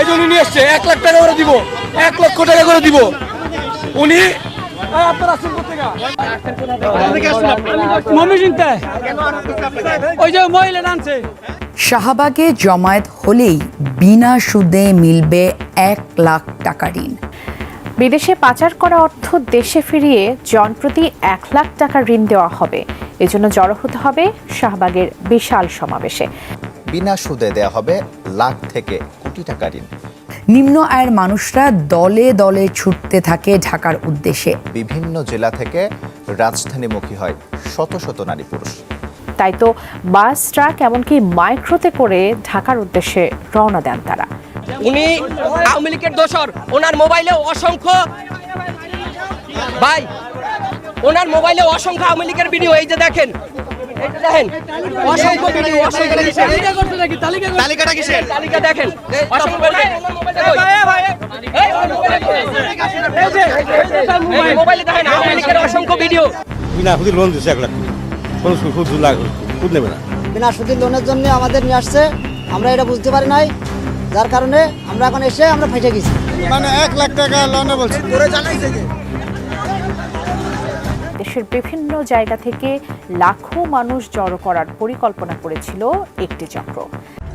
এই যে উনি নিয়ে এসছে এক লাখ টাকা করে দিব এক লক্ষ টাকা করে দিব। উনি শাহবাগে জমায়েত হলেই বিনা সুদে মিলবে এক লাখ টাকা ঋণ। বিদেশে পাচার করা অর্থ দেশে ফিরিয়ে জনপ্রতি এক লাখ টাকা ঋণ দেওয়া হবে। এজন্য জড়ো হতে হবে শাহবাগের বিশাল সমাবেশে। বিনা সুদে দেয়া হবে লাখ থেকে কোটি টাকা ঋণ। নিম্ন আয়ের মানুষরা দলে দলে ছুটতে থাকে ঢাকার উদ্দেশ্যে। বিভিন্ন জেলা থেকে রাজধানীমুখী হয় শত শত নারী পুরুষ। তাই তো বাস ট্রাক এমনকি মাইক্রোতে করে ঢাকার উদ্দেশ্যে রওনা দেন তারা। উনি আওয়ামী লীগের দোসর ওনার মোবাইলে অসংখ্য ভাই ওনার মোবাইলে অসংখ্য আওয়ামী লীগের ভিডিও এই যে দেখেন। দেখেন অসংখ্য ভিডিও অসংখ্য তালিকাটা কিসের তালিকা দেখেন মোবাইলে দেখেন আওয়ামী লীগের অসংখ্য ভিডিও বিনা সুদে লোন দিচ্ছে এক লাখ কোনো সুদ সুদ সুদ নেবে না বিনা সুদী লোনের জন্য আমাদের নিয়ে আসছে আমরা এটা বুঝতে পারি নাই যার কারণে আমরা এখন এসে আমরা ফেটে গেছি দেশের বিভিন্ন জায়গা থেকে লাখো মানুষ জড়ো করার পরিকল্পনা করেছিল একটি চক্র।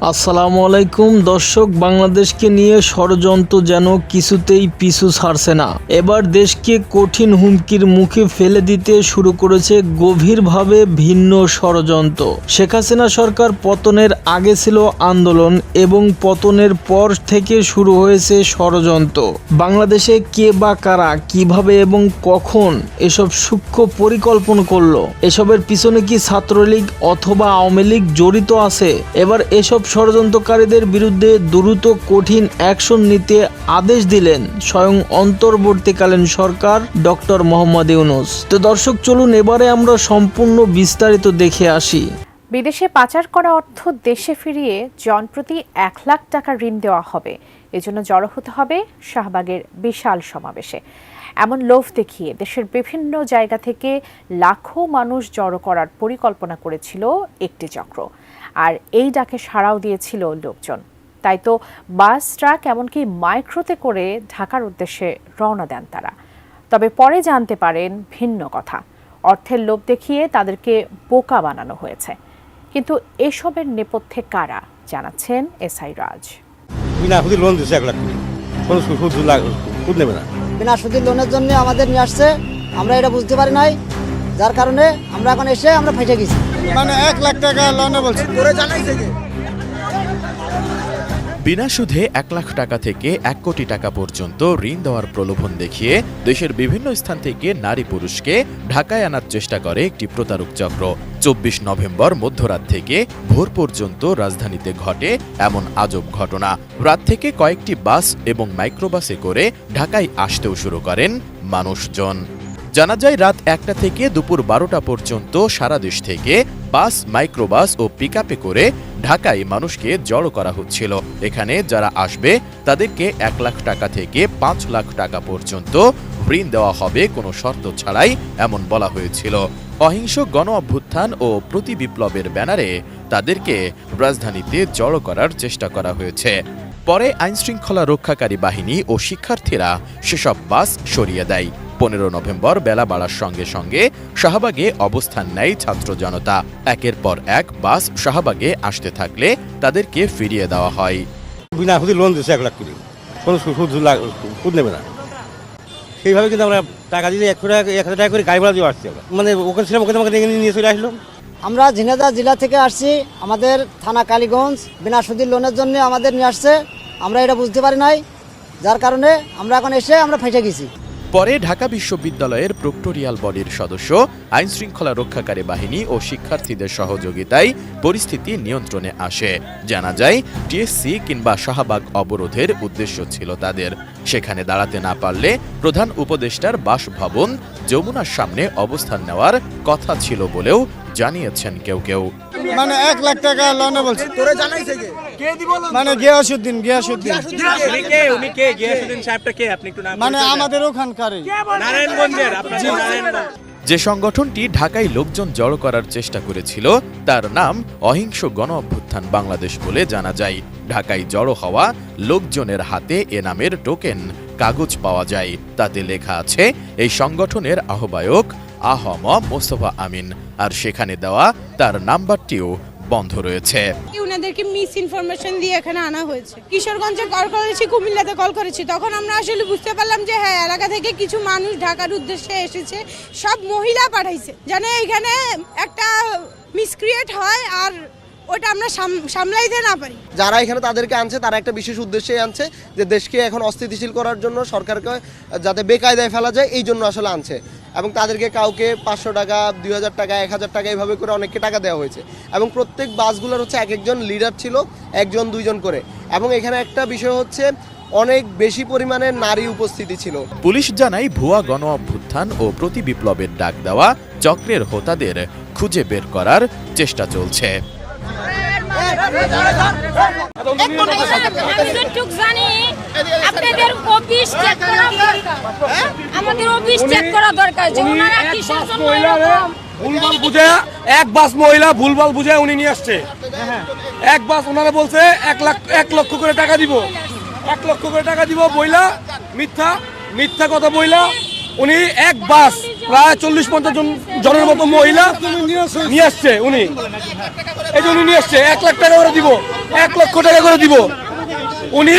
আসসালামু আলাইকুম, দর্শক, বাংলাদেশকে নিয়ে ষড়যন্ত্র যেন কিছুতেই পিছু ছাড়ছে না। এবার দেশকে কঠিন হুমকির মুখে ফেলে দিতে শুরু করেছে গভীরভাবে ভিন্ন ষড়যন্ত্র। শেখ হাসিনা সরকার পতনের আগে ছিল আন্দোলন এবং পতনের পর থেকে শুরু হয়েছে ষড়যন্ত্র। বাংলাদেশে কে বা কারা, কীভাবে এবং কখন এসব সূক্ষ্ম পরিকল্পনা করল? এসবের পিছনে কি ছাত্রলীগ অথবা আওয়ামী লীগ জড়িত আছে? এবার এসব ষড়যন্ত্রকারীদের বিরুদ্ধে দ্রুত কঠিন অ্যাকশন নিতে আদেশ দিলেন স্বয়ং অন্তর্বর্তীকালীন সরকার ডক্টর মোহাম্মদ ইউনুস। তো দর্শক, চলুন এবারে আমরা সম্পূর্ণ বিস্তারিত দেখে আসি। বিদেশে পাচার করা অর্থ দেশে ফিরিয়ে জনপ্রতি এক লাখ টাকা ঋণ দেওয়া হবে। এজন্য জড়ো হতে হবে শাহবাগের বিশাল সমাবেশে। এমন লোভ দেখিয়ে দেশের বিভিন্ন জায়গা থেকে লাখো মানুষ জড়ো করার পরিকল্পনা করেছিল একটি চক্র। আর এই ডাকে সাড়াও দিয়েছিল লোকজন। তাই তো বাস ট্রাক এমনকি মাইক্রোতে করে ঢাকার উদ্দেশ্যে রওনা দেন তারা। তবে পরে জানতে পারেন ভিন্ন কথা। অর্থের লোভ দেখিয়ে তাদেরকে বোকা বানানো হয়েছে। কিন্তু এসবের নেপথ্যে কারা জানাচ্ছেন এসআই রাজ। বিনা সুদে লোন দিচ্ছে এক লাখ কোনো সুদ সুদ নেবে না। বিনা সুদী লোনের জন্য আমাদের নিয়ে আসছে। আমরা এটা বুঝতে পারি নাই। যার কারণে আমরা এখন এসে আমরা ফেটে গেছি। বিনা সুদে এক লাখ টাকা থেকে এক কোটি টাকা পর্যন্ত ঋণ দেওয়ার প্রলোভন দেখিয়ে দেশের বিভিন্ন স্থান থেকে নারী পুরুষকে ঢাকায় আনার চেষ্টা করে একটি প্রতারক চক্র। চব্বিশ নভেম্বর মধ্যরাত থেকে ভোর পর্যন্ত রাজধানীতে ঘটে এমন আজব ঘটনা। রাত থেকে কয়েকটি বাস এবং মাইক্রোবাসে করে ঢাকায় আসতেও শুরু করেন মানুষজন। জানা যায়, রাত একটা থেকে দুপুর বারোটা পর্যন্ত সারা দেশ থেকে বাস, মাইক্রোবাস ও পিকআপে করে ঢাকায় মানুষকে জড়ো করা হচ্ছিল। এখানে যারা আসবে, তাদেরকে এক লাখ টাকা থেকে পাঁচ লাখ টাকা পর্যন্ত ঋণ দেওয়া হবে, কোনো শর্ত ছাড়াই এমন বলা হয়েছিল। অহিংস গণ অভ্যুত্থান ও প্রতি বিপ্লবের ব্যানারে তাদেরকে রাজধানীতে জড়ো করার চেষ্টা করা হয়েছে। পরে আইনশৃঙ্খলা রক্ষাকারী বাহিনী ও শিক্ষার্থীরা সেসব বাস সরিয়ে দেয়। পনেরো নভেম্বর বেলা বাড়ার সঙ্গে সঙ্গে শাহবাগে অবস্থান নেয় ছাত্র জনতা। একের পর এক বাস শাহবাগে আসতে থাকলে তাদেরকে ফিরিয়ে দেওয়া হয়। বিনা সুদে লোন দিচ্ছে এক লাখ করে কোনো সুদ সুদ নেবে না। সেইভাবে কিন্তু আমরা টাকা দিয়ে একশো টাকা এক হাজার টাকা করে গাড়ি ভাড়া দিয়ে আসছি আমরা। মানে ওখানে ছিলাম ওখানে আমাকে নিয়ে নিয়ে চলে আসলো। আমরা ঝিনাইদহ জেলা থেকে আসছি। আমাদের থানা কালীগঞ্জ বিনা সুদী লোনের জন্য আমাদের নিয়ে আসছে। আমরা এটা বুঝতে পারি নাই। যার কারণে আমরা এখন এসে আমরা ফেটে গেছি। পরে ঢাকা বিশ্ববিদ্যালয়ের প্রক্টোরিয়াল বডির সদস্য আইন শৃঙ্খলা রক্ষাকারী বাহিনী ও শিক্ষার্থীদের সহযোগিতায় পরিস্থিতি নিয়ন্ত্রণে আসে। জানা যায়, টিএসসি কিংবা শাহবাগ অবরোধের উদ্দেশ্য ছিল তাদের। সেখানে দাঁড়াতে না পারলে প্রধান উপদেষ্টার বাসভবন যমুনার সামনে অবস্থান নেওয়ার কথা ছিল বলেও জানিয়েছেন কেউ কেউ। মানে এক লাখ টাকা লোনে বলছে। তোরে জানাইছে কে? মানে গিয়াসুদ্দিন গিয়াসুদ্দিন। উনি কে? উনি কে? গিয়াসুদ্দিন সাহেবটা কে? আপনি একটু নাম মানে আমাদের ওখানকারই। নারায়ণগঞ্জের আপনার নারায়ণগঞ্জ। যে সংগঠনটি ঢাকায় লোকজন জড়ো করার চেষ্টা করেছিল তার নাম অহিংস গণ অভ্যুত্থান বাংলাদেশ বলে জানা যায়। ঢাকায় জড়ো হওয়া লোকজনের হাতে এ নামের টোকেন কাগজ পাওয়া যায়। তাতে লেখা আছে এই সংগঠনের আহ্বায়ক আহম মোস্তফা আমিন আর সেখানে দেওয়া তার নাম্বারটিও বন্ধ রয়েছে। ওনাদেরকে মিস ইনফরমেশন দিয়ে এখানে আনা হয়েছে? কিশোরগঞ্জে কল করেছি কুমিল্লাতে কল করেছি তখন আমরা আসলে বুঝতে পারলাম যে হ্যাঁ এলাকা থেকে কিছু মানুষ ঢাকার উদ্দেশ্যে এসেছে সব মহিলা পাঠাইছে। যেন এখানে একটা মিসক্রিয়েট হয় আর ওটা আমরা সাম- সামলাইতে না পারি। যারা এখানে তাদেরকে আনছে তারা একটা বিশেষ উদ্দেশ্যে আনছে যে দেশকে এখন অস্থিতিশীল করার জন্য সরকারকে যাতে বেকায়দায় ফেলা যায় এই জন্য আসলে আনছে। এবং তাদেরকে কাউকে পাঁচশো টাকা, দুই হাজার টাকা, এক হাজার টাকা এইভাবে করে অনেককে টাকা দেওয়া হয়েছে। এবং প্রত্যেক বাসগুলোর হচ্ছে এক একজন লিডার ছিল, একজন, দুইজন করে। এবং এখানে একটা বিষয় হচ্ছে, অনেক বেশি পরিমাণে নারী উপস্থিতি ছিল। পুলিশ জানায়, ভুয়া গণ অভ্যুত্থান ও প্রতি বিপ্লবের ডাক দেওয়া চক্রের হোতাদের খুঁজে বের করার চেষ্টা চলছে। আমি যতটুক এক বাস মহিলা ভুলভাল বুঝে উনি নিয়ে আসছে এক বাস ওনারা বলছে এক লাখ এক লক্ষ করে টাকা দিব এক লক্ষ করে টাকা দিব বইলা মিথ্যা মিথ্যা কথা বইলা উনি এক বাস প্রায় চল্লিশ পঞ্চাশ জন জনের মতো মহিলা নিয়ে আসছে উনি। এই যে উনি নিয়ে আসছে, এক লাখ টাকা করে দিব, এক লক্ষ টাকা করে দিব। উনি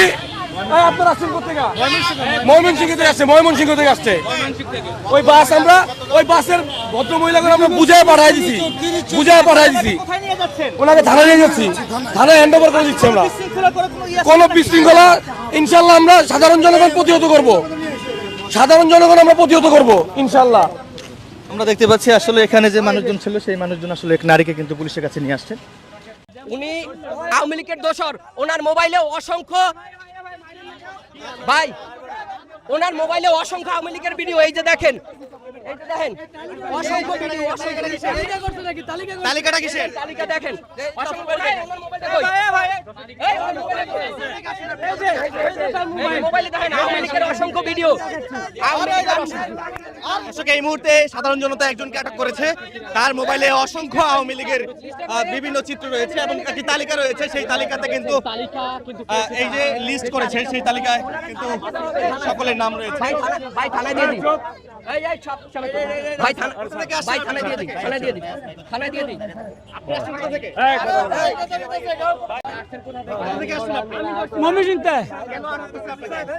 ময়মনসিংহ থেকে আসছে, ময়মনসিংহ থেকে আসছে। ওই বাস আমরা, ওই বাসের আমরা ওনাকে নিয়ে যাচ্ছি ওভার করে আমরা। কোন বিশৃঙ্খলা, ইনশাল্লাহ আমরা সাধারণ জনগণ প্রতিহত করব। সাধারণ জনগণ আমরা প্রতিহত করব ইনশাল্লাহ। আমরা দেখতে পাচ্ছি আসলে এখানে যে মানুষজন ছিল সেই মানুষজন আসলে এক নারীকে কিন্তু পুলিশের কাছে নিয়ে আসছে। উনি আওয়ামী লীগের দোসর ওনার মোবাইলে অসংখ্য ভাই ওনার মোবাইলে অসংখ্য আওয়ামী লীগের ভিডিও। এই যে দেখেন তালিকাটা কিসের? তালিকা দেখেন। অসংখ্য ভিডিও। এই, মুহূর্তে সাধারণ জনতা একজনকে আটক করেছে। তার মোবাইলে অসংখ্য আওয়ামী লীগের বিভিন্ন চিত্র রয়েছে এবং একটি তালিকা রয়েছে। সেই তালিকাতে কিন্তু এই যে লিস্ট করেছে সেই তালিকায় কিন্তু সকলের নাম রয়েছে। ভাই থানায় দিয়ে ভাই ভাই থানায় দিয়ে থানায় দিয়ে থানায় দিয়ে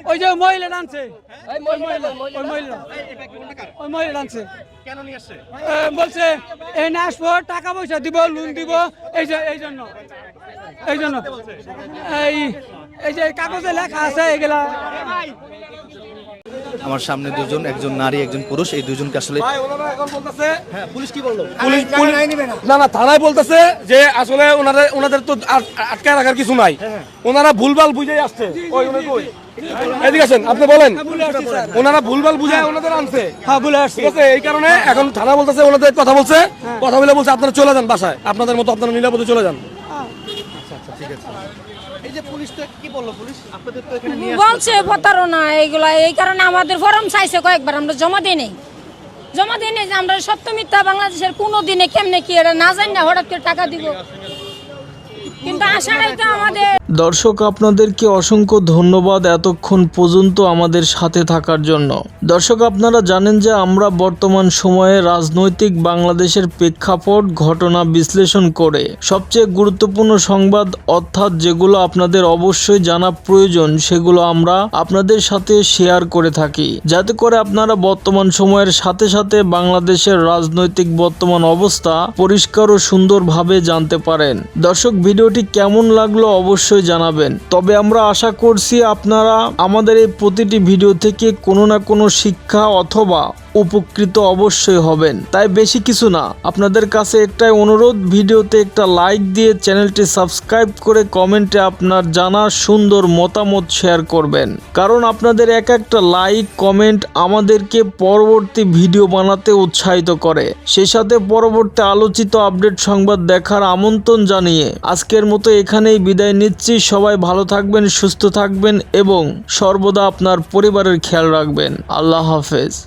ওই যে মহিলা ওই ওই বলছে এই না আসব টাকা পয়সা দিব লোন দিব এই যে এই জন্য এই জন্য এই এই যে কাগজে লেখা আছে এগুলা আমার সামনে দুজন একজন নারী একজন পুরুষ এই দুজনকে আসলে ভাই ওনারা এখন বলতেছে হ্যাঁ পুলিশ কি বলল? পুলিশ পুলিশ না। না থানায় বলতেছে যে আসলে ওনাদের ওনাদের তো আট- আটকায় রাখার কিছু নাই। ওনারা ভুলভাল বুঝেই আসছে। ওই উনি এদিকে আসেন আপনি বলেন। ওনারা ভুলভাল ওনাদের আনছে। হ্যাঁ আসছি। ঠিক আছে? এই কারণে এখন থানা বলতেছে ওনাদের কথা বলছে। কথা বলে বলছে আপনারা চলে যান বাসায়। আপনাদের মতো আপনারা নিরাপদে চলে যান। এই যে পুলিশ তো কি বলল পুলিশ? আপনাদের তো এখানে বলছে প্রতারণা এইগুলা এই কারণে আমাদের ফর্ম চাইছে কয়েকবার আমরা জমা দিই নেই। জমা দিই নেই যে আমরা সত্য মিথ্যা বাংলাদেশের কোনো দিনে কেমনে কি এটা না জানি না হঠাৎ করে টাকা দিব। কিন্তু আসার তো আমাদের। দর্শক, আপনাদেরকে অসংখ্য ধন্যবাদ এতক্ষণ পর্যন্ত আমাদের সাথে থাকার জন্য। দর্শক, আপনারা জানেন যে আমরা বর্তমান সময়ে রাজনৈতিক বাংলাদেশের প্রেক্ষাপট ঘটনা বিশ্লেষণ করে সবচেয়ে গুরুত্বপূর্ণ সংবাদ অর্থাৎ যেগুলো আপনাদের অবশ্যই জানা প্রয়োজন, সেগুলো আমরা আপনাদের সাথে শেয়ার করে থাকি। যাতে করে আপনারা বর্তমান সময়ের সাথে সাথে বাংলাদেশের রাজনৈতিক বর্তমান অবস্থা পরিষ্কার ও সুন্দরভাবে জানতে পারেন। দর্শক, ভিডিওটি কেমন লাগল অবশ্যই জানাবেন। তবে আমরা আশা করছি আপনারা আমাদের এই প্রতিটি ভিডিও থেকে কোনো না কোনো শিক্ষা অথবা উপকৃত অবশ্যই হবেন। তাই বেশি কিছু না। আপনাদের কাছে একটাই অনুরোধ, ভিডিওতে একটা লাইক দিয়ে চ্যানেলটি সাবস্ক্রাইব করে কমেন্টে আপনার জানা সুন্দর মতামত শেয়ার করবেন। কারণ আপনাদের এক একটা লাইক, কমেন্ট আমাদেরকে পরবর্তী ভিডিও বানাতে উৎসাহিত করে। সেই সাথে পরবর্তী আলোচিত আপডেট সংবাদ দেখার আমন্ত্রণ জানিয়ে আজকের মতো এখানেই বিদায় নিচ্ছি। সবাই ভালো থাকবেন, সুস্থ থাকবেন এবং সর্বদা আপনার পরিবারের খেয়াল রাখবেন। আল্লাহ হাফেজ।